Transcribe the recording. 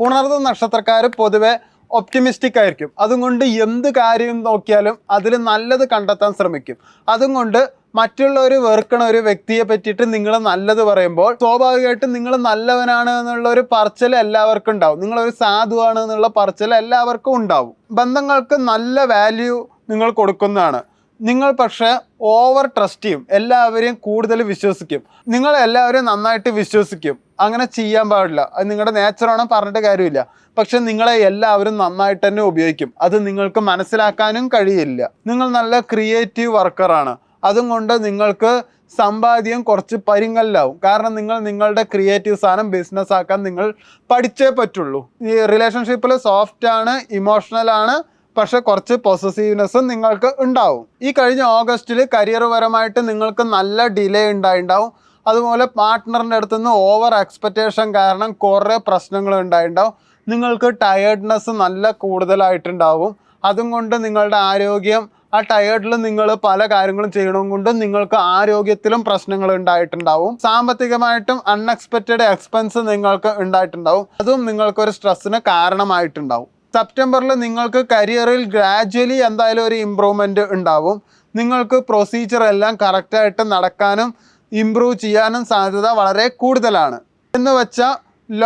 പുണർന്ന നക്ഷത്രക്കാർ പൊതുവെ ഒപ്റ്റിമിസ്റ്റിക് ആയിരിക്കും. അതുകൊണ്ട് എന്ത് കാര്യം നോക്കിയാലും അതിൽ നല്ലത് കണ്ടെത്താൻ ശ്രമിക്കും. അതുകൊണ്ട് മറ്റുള്ളവർ വെറുക്കണ ഒരു വ്യക്തിയെ പറ്റിയിട്ട് നിങ്ങൾ നല്ലത് പറയുമ്പോൾ സ്വാഭാവികമായിട്ടും നിങ്ങൾ നല്ലവനാണ് എന്നുള്ള ഒരു പറച്ചൽ എല്ലാവർക്കും ഉണ്ടാവും. നിങ്ങളൊരു സാധുവാണ് എന്നുള്ള പറച്ചൽ എല്ലാവർക്കും ഉണ്ടാവും. ബന്ധങ്ങൾക്ക് നല്ല വാല്യൂ നിങ്ങൾ കൊടുക്കുന്നതാണ്. നിങ്ങൾ പക്ഷേ ഓവർ ട്രസ്റ്റ് ചെയ്യും. എല്ലാവരെയും കൂടുതൽ വിശ്വസിക്കും. നിങ്ങൾ എല്ലാവരെയും നന്നായിട്ട് വിശ്വസിക്കും. അങ്ങനെ ചെയ്യാൻ പാടില്ല. അത് നിങ്ങളുടെ നേച്ചറാണ് പറഞ്ഞിട്ട് കാര്യമില്ല. പക്ഷെ നിങ്ങളെ എല്ലാവരും നന്നായിട്ട് തന്നെ ഉപയോഗിക്കും. അത് നിങ്ങൾക്ക് മനസ്സിലാക്കാനും കഴിയില്ല. നിങ്ങൾ നല്ല ക്രിയേറ്റീവ് വർക്കറാണ് അതും കൊണ്ട് നിങ്ങൾക്ക് സമ്പാദ്യം കുറച്ച് പരിങ്ങലിലാവും. കാരണം നിങ്ങൾ നിങ്ങളുടെ ക്രിയേറ്റീവ് സാധനം ബിസിനസ് ആക്കാൻ നിങ്ങൾ പഠിച്ചേ പറ്റുള്ളൂ. ഈ റിലേഷൻഷിപ്പിൽ സോഫ്റ്റ് ആണ് ഇമോഷണൽ ആണ് പക്ഷെ കുറച്ച് പൊസസീവ്നെസ്സും നിങ്ങൾക്ക് ഉണ്ടാവും. ഈ കഴിഞ്ഞ ഓഗസ്റ്റിൽ കരിയർ പരമായിട്ട് നിങ്ങൾക്ക് നല്ല ഡിലേ ഉണ്ടായിണ്ടാവും. അതുപോലെ പാർട്ട്ണറിന്റെ അടുത്ത് നിന്ന് ഓവർ എക്സ്പെക്റ്റേഷൻ കാരണം കുറേ പ്രശ്നങ്ങൾ ഉണ്ടായിണ്ടാവും. നിങ്ങൾക്ക് ടയേർഡ്നെസ് നല്ല കൂടുതലായിട്ടുണ്ടാവും. അതും കൊണ്ട് നിങ്ങളുടെ ആരോഗ്യം ആ ടയേർഡിൽ നിങ്ങൾ പല കാര്യങ്ങളും ചെയ്യണം കൊണ്ടും നിങ്ങൾക്ക് ആരോഗ്യത്തിലും പ്രശ്നങ്ങൾ ഉണ്ടായിട്ടുണ്ടാവും. സാമ്പത്തികമായിട്ടും അൺഎക്സ്പെക്റ്റഡ് എക്സ്പെൻസ് നിങ്ങൾക്ക് ഉണ്ടായിട്ടുണ്ടാവും. അതും നിങ്ങൾക്കൊരു സ്ട്രെസ്സിന് കാരണമായിട്ടുണ്ടാവും. സെപ്റ്റംബറിൽ നിങ്ങൾക്ക് കരിയറിൽ ഗ്രാജ്വലി എന്തായാലും ഒരു ഇമ്പ്രൂവ്മെന്റ് ഉണ്ടാവും. നിങ്ങൾക്ക് പ്രൊസീജിയർ എല്ലാം കറക്റ്റായിട്ട് നടക്കാനും ഇമ്പ്രൂവ് ചെയ്യാനും സാധ്യത വളരെ കൂടുതലാണ്. എന്ന് വെച്ചാൽ